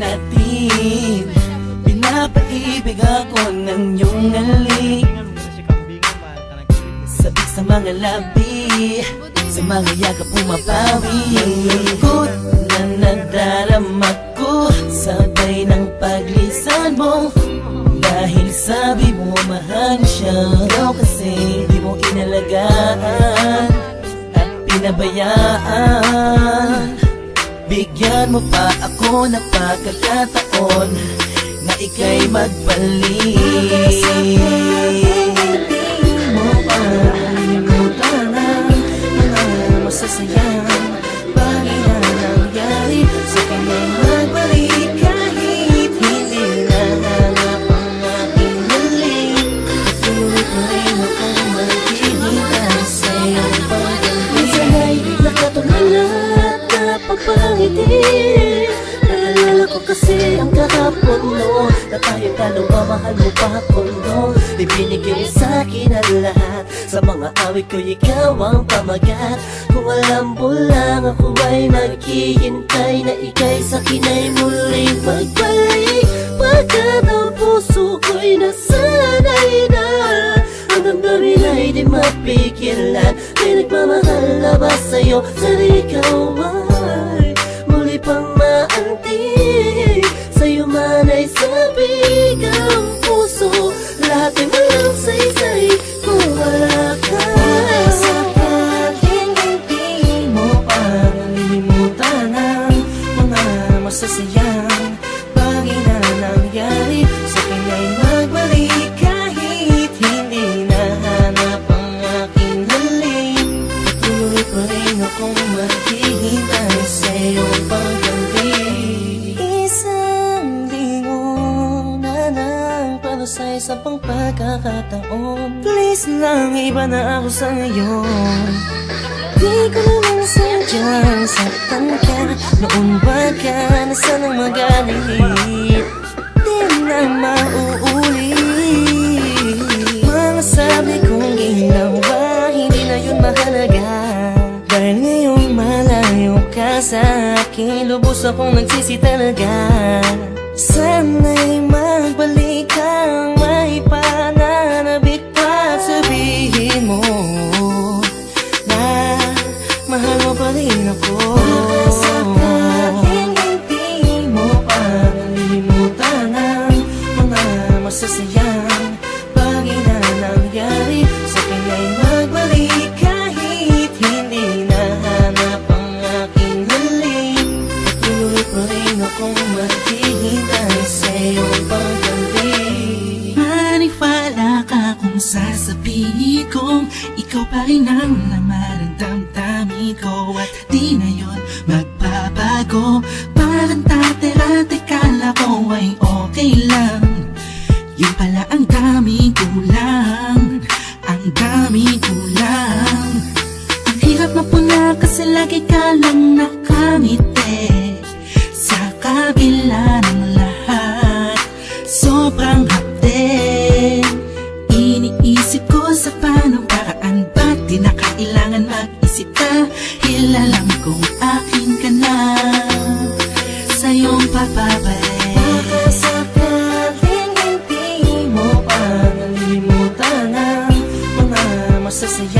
natin. Pinapaibig ako ng iyong halik Sabik sa mga labi Sa mga yakap pumapawi lungkot na nadarama ko Sabay ng paglisan mo. Dahil sabi mo mahal siya. Ikaw kasi di mo inalagaan At pinabayaan mo pa ako ng pagkakataon Na ika'y magbalik napapangiti Naalala ko kasi ang kahapon no. Na tayo dalawa mahal mo pa ako no. Ibinigay sa akin ang lahat. Sa mga awit ko ikaw ang pamagat. Kung alam mo lang ako ay naghihintay Na ika'y sa akin ay muling magbalik. Pagkat ang puso ko'y nasanay na Ang damdamin ay di mapigilan. May nagmamahal na ba sa'yo? Sa ikaw pang man ay sabig ang puso. Lahat ay saysay kung wala ka Sakaling hindi mo pa nalilimutan ang mga masasayang palusay sa pang pagkakataon. Please lang, iba na ako sa ngayon Di ko naman sadyang saktan ka Noon ba ka na sanang magalit? Di na mauulit. Mga sabi kong ginawa Hindi na yun mahalaga. Dahil ngayong malayo ka sa akin Lubos akong nagsisi talaga. Sana'y mo pa rin ako Sakaling hindi mo pa ang mga masasayang bagay na nangyari Sa akin ay magbalik kahit hindi nahanap ang aking halik Patuloy pa rin akong maghihintay sa ka kung sasabihin kong Ikaw pa rin ang laman ang daming kulang Ang daming kulang Ang hirap na puna kasi lagi ka lang nakangiti Sa kabila ng lahat Sobrang hapde. Iniisip ko sa paano paraan Ba't di na kailangan mag-isip Dahil alam kong akin masasayang